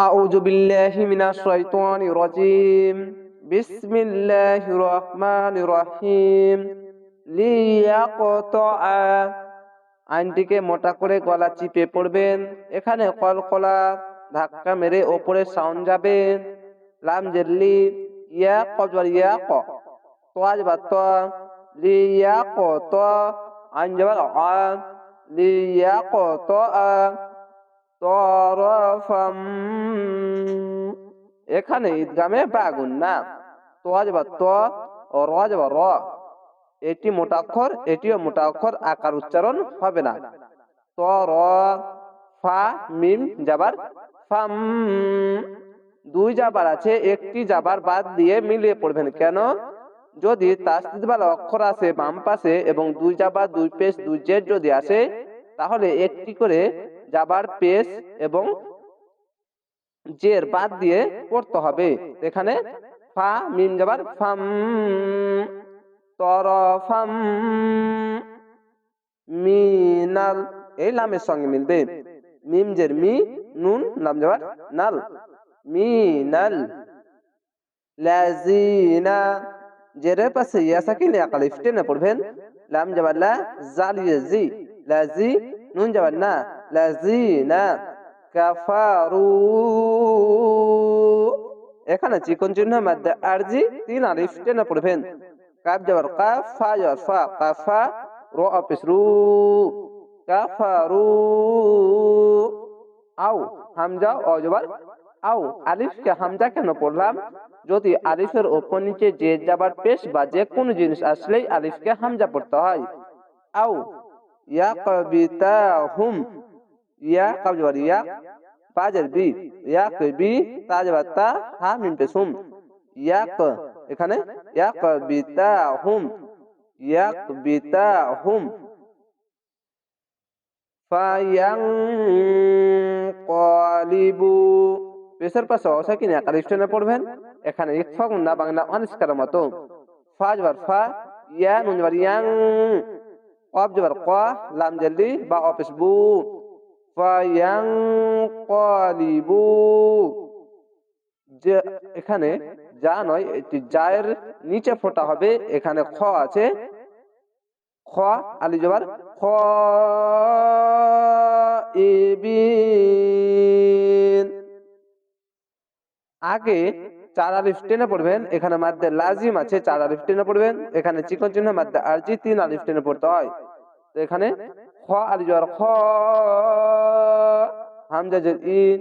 أعوذ بالله من الشيطان الرجيم بسم الله الرحمن الرحيم লিয়াকতা আইনটিকে মোটা করে গলা চিপে পড়বেন এখানে কলকলা ধাক্কা মেরে ওপরে সাউন্ড যাবে লাম জেল্লি ইয়া কজর ইয়া ক তোয়াজ বা ত লিয়া ক ত আইন যাবার আ লিয়া ক ত আ এখানে ঈদগামে বাগুন না। তোয়াজ বা ত ও রজ বা র। এটি মোটা অক্ষর, এটিও মোটা অক্ষর, আকার উচ্চারণ হবে না। ত র ফা মিম যাবার ফাম। দুই যাবার আছে, একটি যাবার বাদ দিয়ে মিলিয়ে পড়বেন। কেন? যদি তাসদিদ বালা অক্ষর আসে বাম পাশে এবং দুই যাবার দুই পেশ, দুই জেড যদি আসে, তাহলে একটি করে জাবার পেশ এবং জের বাদ দিয়ে পড়তে হবে। এখানে ফা, মিম যাবার ফাম তরফাম মিনাল, এই লামের সঙ্গে মিলবে। মিম জের মি, নুন, লাম যাবার নাল। মিনাল, লাজিনা, জেরের পাশে ইয়া সাকিন আকালিফ টেনে পড়বেন। লাম যাবার লা, জালিয়ে জি, লাজি, নুন যাবার না। লাজিনা কাফারু। এখানে চিকন চিহ্ন মধ্যে আরজি তিন আলিফ টেনে পড়বেন। কাফ যাবার কাফ, ফা যাবার ফা, কাফা, রো অফিস রু। কাফারু। আও, হামজা ও যাবার আও, আলিফকে হামজা কেন পড়লাম? যদি আলিফের ওপর নিচে যে যাবার পেশ বা যে কোনো জিনিস আসলেই আলিফকে হামজা পড়তে হয়। আও ইয়া কবিতা হুম ইয়া কাব যাবার ইয়া বাজের বি ইয়া কবি তা যাবার তা হা মিম পেশ হুম ইয়া ক এখানে ইয়া কবিতা হুম ইয়া কবিতা হুম ফায়াংকলিবু পেশের পাশে অসাকিন একার স্টেনে পড়বেন এখানে ইকফা বাংলা অনিষ্কার মতো ফা জবার ফা ইয়া নুন জবার ইয়াং কব জবার ক লাম জলদি বা অফিস বু ফায়াংকলিবু যে এখানে যা নয়, এটি জায়ের নিচে ফোটা হবে, এখানে খ আছে। খ, আলি জবার খ আগে চার আলিফ টেনে পড়বেন, এখানে মাদ্দে লাজিম আছে, চার আলিফ টেনে পড়বেন, এখানে চিকন চিহ্ন, মাদ্দে আরজি, তিন আলিফ টেনে পড়তে হয়। এখানে খ আলি খ হামজা জের ইন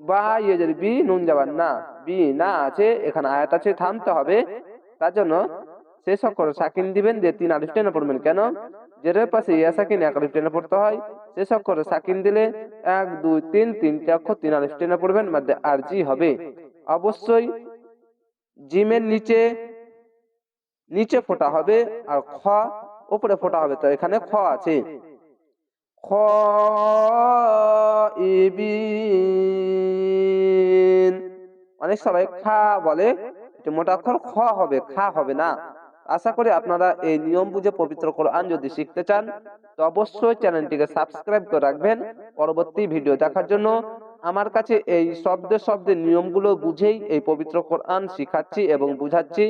বা ইয়ে জের বি নুন যাবার না বি না আছে এখানে আয়াত আছে থামতে হবে। তার জন্য শেষ অক্ষর সাকিন দিবেন দিয়ে তিন আলিফ টেনে পড়বেন। কেন? জেরের পাশে ইয়া সাকিন এক আলিফ টেনে পড়তে হয় শেষ অক্ষরে সাকিন দিলে এক দুই তিন তিনটে অক্ষর তিন আলিফ টেনে পড়বেন মধ্যে আর জি হবে। অবশ্যই জিমের নিচে নিচে ফোটা হবে আর খ উপরে ফোটা হবে তো এখানে খ আছে। খ অনেক সবাই খা বলে মোটা অক্ষর খ হবে, খা হবে না। আশা করি আপনারা এই নিয়ম বুঝে পবিত্র কোরআন যদি শিখতে চান, তো অবশ্যই চ্যানেলটিকে সাবস্ক্রাইব করে রাখবেন। পরবর্তী ভিডিও দেখার জন্য আমার কাছে এই শব্দে শব্দের নিয়মগুলো বুঝেই এই পবিত্র কোরআন শিখাচ্ছি এবং বুঝাচ্ছি।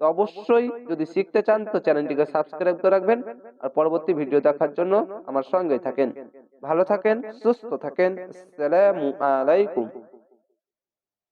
তো অবশ্যই যদি শিখতে চান, তো চ্যানেলটিকে সাবস্ক্রাইব করে রাখবেন। আর পরবর্তী ভিডিও দেখার জন্য আমার সঙ্গে থাকেন। ভালো থাকেন, সুস্থ থাকেন। আসসালামু আলাইকুম।